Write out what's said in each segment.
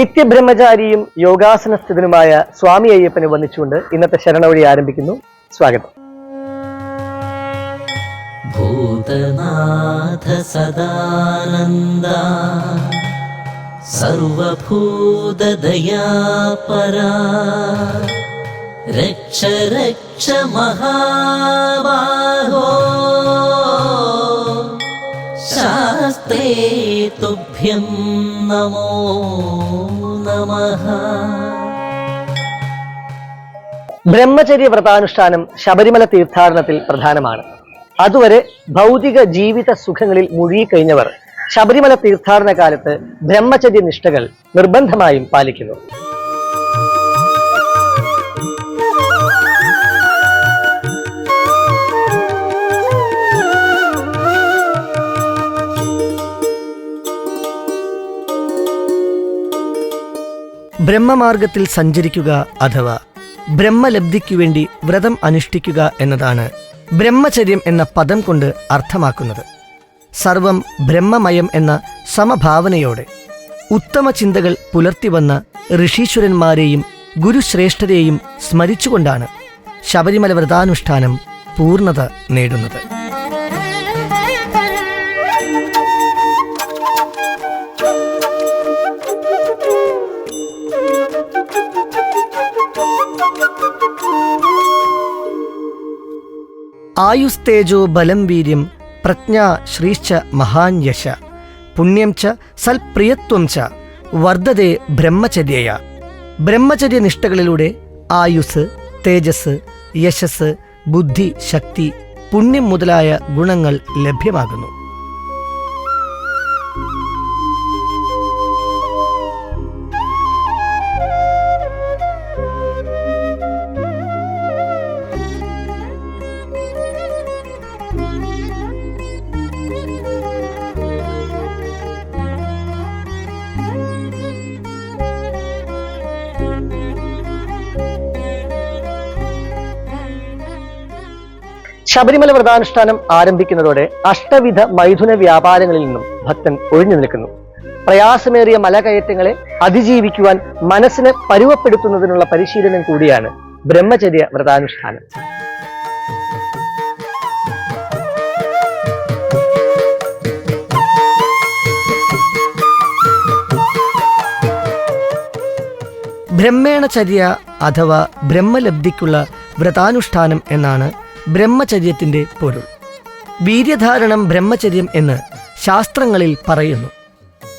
നിത്യബ്രഹ്മചാരിയും യോഗാസനസ്ഥിതനുമായ സ്വാമി അയ്യപ്പനെ വന്നിച്ചുകൊണ്ട് ഇന്നത്തെ ശരണവഴി ആരംഭിക്കുന്നു. സ്വാഗതം. ഭൂതനാഥ സദാനന്ദ സർവഭൂതദയാപരാ രക്ഷ രക്ഷ മഹാബാഹോ ശാസ്ത്രേ തുഭ്യം നമോ നമ. ബ്രഹ്മചര്യ വ്രതാനുഷ്ഠാനം ശബരിമല തീർത്ഥാടനത്തിൽ പ്രധാനമാണ്. അതുവരെ ഭൗതിക ജീവിത സുഖങ്ങളിൽ മുഴുകിക്കഴിഞ്ഞവർ ശബരിമല തീർത്ഥാടന കാലത്ത് ബ്രഹ്മചര്യ നിഷ്ഠകൾ നിർബന്ധമായും പാലിക്കുന്നു. ബ്രഹ്മമാർഗത്തിൽ സഞ്ചരിക്കുക അഥവാ ബ്രഹ്മലബ്ധിക്കു വേണ്ടി വ്രതം അനുഷ്ഠിക്കുക എന്നതാണ് ബ്രഹ്മചര്യം എന്ന പദം കൊണ്ട് അർത്ഥമാക്കുന്നത്. സർവം ബ്രഹ്മമയം എന്ന സമഭാവനയോടെ ഉത്തമ ചിന്തകൾ പുലർത്തിവന്ന ഋഷീശ്വരന്മാരെയും ഗുരുശ്രേഷ്ഠരെയും സ്മരിച്ചുകൊണ്ടാണ് ശബരിമല വ്രതാനുഷ്ഠാനം പൂർണത നേടുന്നത്. ആയുസ്തേജോ ബലം വീര്യം പ്രജ്ഞ ശ്രീശ്ച മഹാൻ യശ. പുണ്യം ച സൽപ്രിയത്വം ച. വർദ്ധതെ ബ്രഹ്മചര്യ നിഷ്ഠകളിലൂടെ ആയുസ് തേജസ് യശസ് ബുദ്ധി ശക്തി പുണ്യം മുതലായ ഗുണങ്ങൾ ലഭ്യമാകുന്നു. ശബരിമല വ്രതാനുഷ്ഠാനം ആരംഭിക്കുന്നതോടെ അഷ്ടവിധ മൈഥുന വ്യാപാരങ്ങളിൽ നിന്നും ഭക്തൻ ഒഴിഞ്ഞു നിൽക്കുന്നു. പ്രയാസമേറിയ മലകയറ്റങ്ങളെ അതിജീവിക്കുവാൻ മനസ്സിനെ പരുവപ്പെടുത്തുന്നതിനുള്ള പരിശീലനം കൂടിയാണ് ബ്രഹ്മചര്യ വ്രതാനുഷ്ഠാനം. ബ്രഹ്മേണചര്യ അഥവാ ബ്രഹ്മലബ്ധിക്കുള്ള വ്രതാനുഷ്ഠാനം എന്നാണ് ബ്രഹ്മചര്യത്തിന്റെ പൊരുൾ. വീര്യധാരണം ബ്രഹ്മചര്യം എന്ന് ശാസ്ത്രങ്ങളിൽ പറയുന്നു.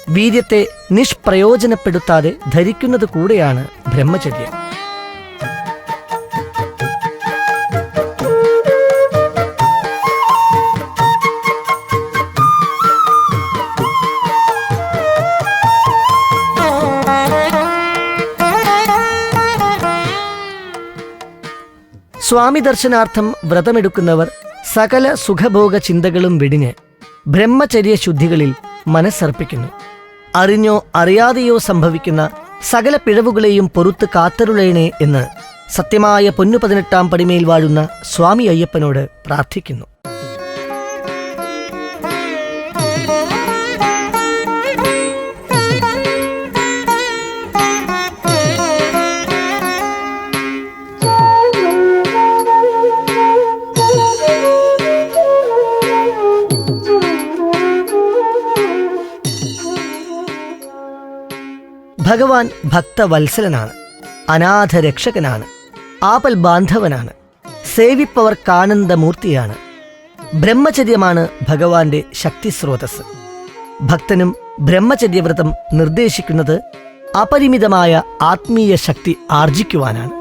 വീര്യത്തെ നിഷ്പ്രയോജനപ്പെടുത്താതെ ധരിക്കുന്നത് കൂടെയാണ് ബ്രഹ്മചര്യം. സ്വാമി ദർശനാർത്ഥം വ്രതമെടുക്കുന്നവർ സകല സുഖഭോഗ ചിന്തകളും വെടിഞ്ഞ് ബ്രഹ്മചര്യ ശുദ്ധികളിൽ മനസ്സർപ്പിക്കുന്നു. അറിഞ്ഞോ അറിയാതെയോ സംഭവിക്കുന്ന സകല പിഴവുകളെയും പൊറത്ത് കാത്തരുളേണേ എന്ന് സത്യമായ പൊന്നു പതിനെട്ടാം പടിമയിൽ വാഴുന്ന സ്വാമി അയ്യപ്പനോട് പ്രാർത്ഥിക്കുന്നു. ഭഗവാൻ ഭക്തവത്സലനാണ് അനാഥരക്ഷകനാണ് ആപൽ ബാന്ധവനാണ് സേവിപ്പവർക്കാനന്ദമൂർത്തിയാണ് ബ്രഹ്മചര്യമാണ് ഭഗവാന്റെ ശക്തിസ്രോതസ് ഭക്തനും ബ്രഹ്മചര്യവ്രതം നിർദ്ദേശിക്കുന്നത് അപരിമിതമായ ആത്മീയ ശക്തി ആർജിക്കുവാനാണ്.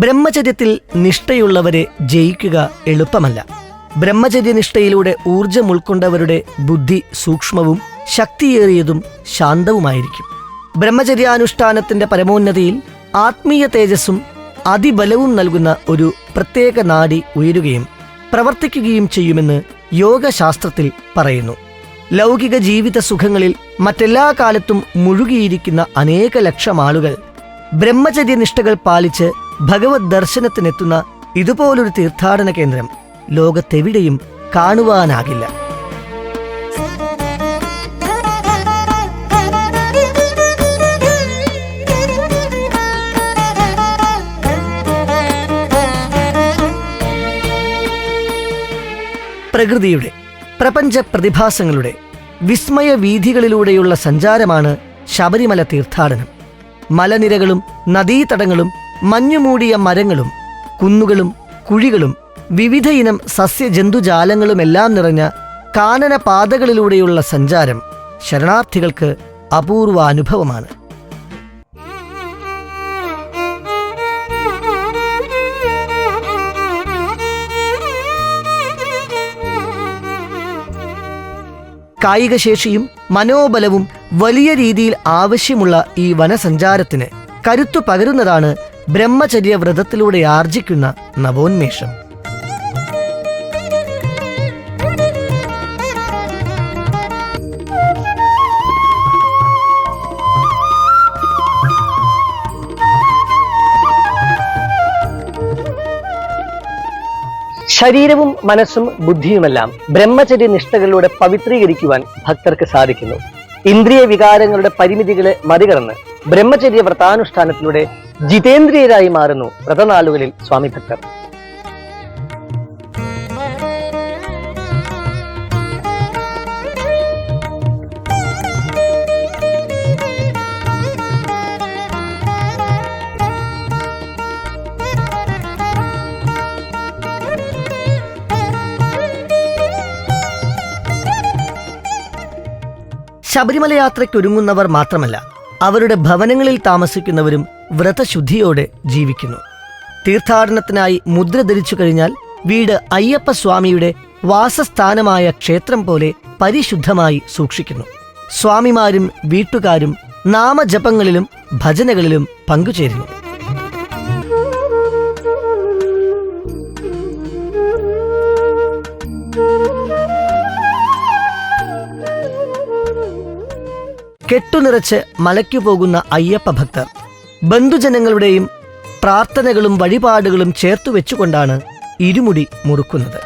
ബ്രഹ്മചര്യത്തിൽ നിഷ്ഠയുള്ളവരെ ജയിക്കുക എളുപ്പമല്ല. ബ്രഹ്മചര്യനിഷ്ഠയിലൂടെ ഊർജം ഉൾക്കൊണ്ടവരുടെ ബുദ്ധി സൂക്ഷ്മവും ശക്തിയേറിയതും ശാന്തവുമായിരിക്കും. ബ്രഹ്മചര്യാനുഷ്ഠാനത്തിന്റെ പരമോന്നതിയിൽ ആത്മീയ തേജസ്സും അതിബലവും നൽകുന്ന ഒരു പ്രത്യേക നാഡി ഉയരുകയും പ്രവർത്തിക്കുകയും ചെയ്യുമെന്ന് യോഗശാസ്ത്രത്തിൽ പറയുന്നു. ലൗകിക ജീവിത സുഖങ്ങളിൽ മറ്റെല്ലാ കാലത്തും മുഴുകിയിരിക്കുന്ന അനേക ലക്ഷം ആളുകൾ ബ്രഹ്മചര്യനിഷ്ഠകൾ പാലിച്ച് ഭഗവത് ദർശനത്തിനെത്തുന്ന ഇതുപോലൊരു തീർത്ഥാടന കേന്ദ്രം ലോകത്തെവിടെയും കാണുവാനാകില്ല. പ്രകൃതിയുടെ പ്രപഞ്ച പ്രതിഭാസങ്ങളുടെ വിസ്മയ വീഥികളിലൂടെയുള്ള സഞ്ചാരമാണ് ശബരിമല തീർത്ഥാടനം. മലനിരകളും നദീതടങ്ങളും മഞ്ഞുമൂടിയ മരങ്ങളും കുന്നുകളും കുഴികളും വിവിധയിനം സസ്യജന്തുജാലങ്ങളുമെല്ലാം നിറഞ്ഞ കാനന പാതകളിലൂടെയുള്ള സഞ്ചാരം ശരണാർത്ഥികൾക്ക് അപൂർവ അനുഭവമാണ്. കായികശേഷിയും മനോബലവും വലിയ രീതിയിൽ ആവശ്യമുള്ള ഈ വനസഞ്ചാരത്തിന് കരുത്തു പകരുന്നതാണ് ബ്രഹ്മചര്യ വ്രതത്തിലൂടെ ആർജിക്കുന്ന നവോന്മേഷം. ശരീരവും മനസ്സും ബുദ്ധിയുമെല്ലാം ബ്രഹ്മചര്യ നിഷ്ഠകളിലൂടെ പവിത്രീകരിക്കുവാൻ ഭക്തർക്ക് സാധിക്കുന്നു. ഇന്ദ്രിയ വികാരങ്ങളുടെ പരിമിതികളെ മറികടന്ന് ബ്രഹ്മചര്യ വ്രതാനുഷ്ഠാനത്തിലൂടെ ജിതേന്ദ്രിയരായി മാറുന്നു വ്രതനാളുകളിൽ സ്വാമി ഭക്തർ. ശബരിമല യാത്രയ്ക്കൊരുങ്ങുന്നവർ മാത്രമല്ല അവരുടെ ഭവനങ്ങളിൽ താമസിക്കുന്നവരും വ്രതശുദ്ധിയോടെ ജീവിക്കുന്നു. തീർത്ഥാടനത്തിനായി മുദ്ര ധരിച്ചു കഴിഞ്ഞാൽ വീട് അയ്യപ്പസ്വാമിയുടെ വാസസ്ഥാനമായ ക്ഷേത്രം പോലെ പരിശുദ്ധമായി സൂക്ഷിക്കുന്നു. സ്വാമിമാരും വീട്ടുകാരും നാമജപങ്ങളിലും ഭജനകളിലും പങ്കുചേരുന്നു. കെട്ടുനിറച്ച് മലയ്ക്കു പോകുന്ന അയ്യപ്പ ഭക്തർ ബന്ധുജനങ്ങളുടെയും പ്രാർത്ഥനകളും വഴിപാടുകളും ചേർത്തു വെച്ചുകൊണ്ടാണ് ഇരുമുടി മുറുക്കുന്നത്.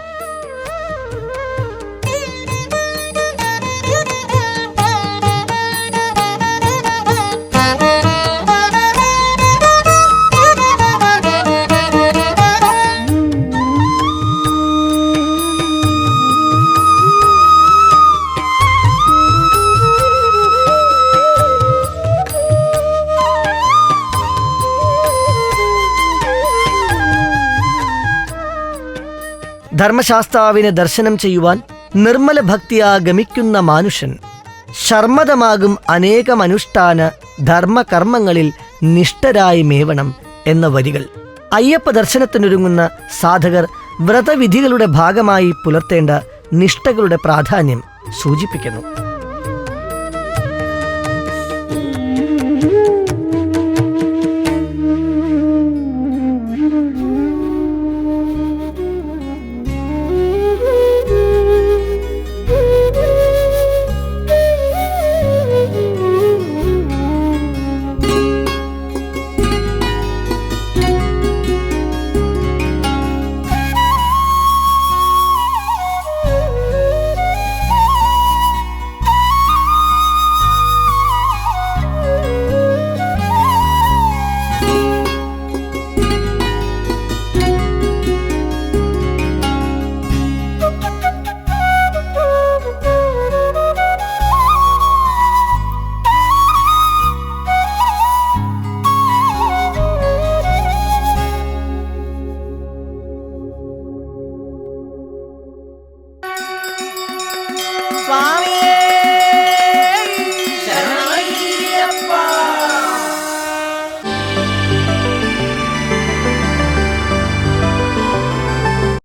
ധർമ്മശാസ്താവിനെ ദർശനം ചെയ്യുവാൻ നിർമ്മല ഭക്തിയാ ഗമിക്കുന്ന മാനുഷൻ ശർമ്മതമാകും അനേകമനുഷ്ഠാന ധർമ്മകർമ്മങ്ങളിൽ നിഷ്ഠരായി മേവണം എന്ന വരികൾ. അയ്യപ്പ ദർശനത്തിനൊരുങ്ങുന്ന സാധകർ വ്രതവിധികളുടെ ഭാഗമായി പുലർത്തേണ്ട നിഷ്ഠകളുടെ പ്രാധാന്യം സൂചിപ്പിക്കുന്നു.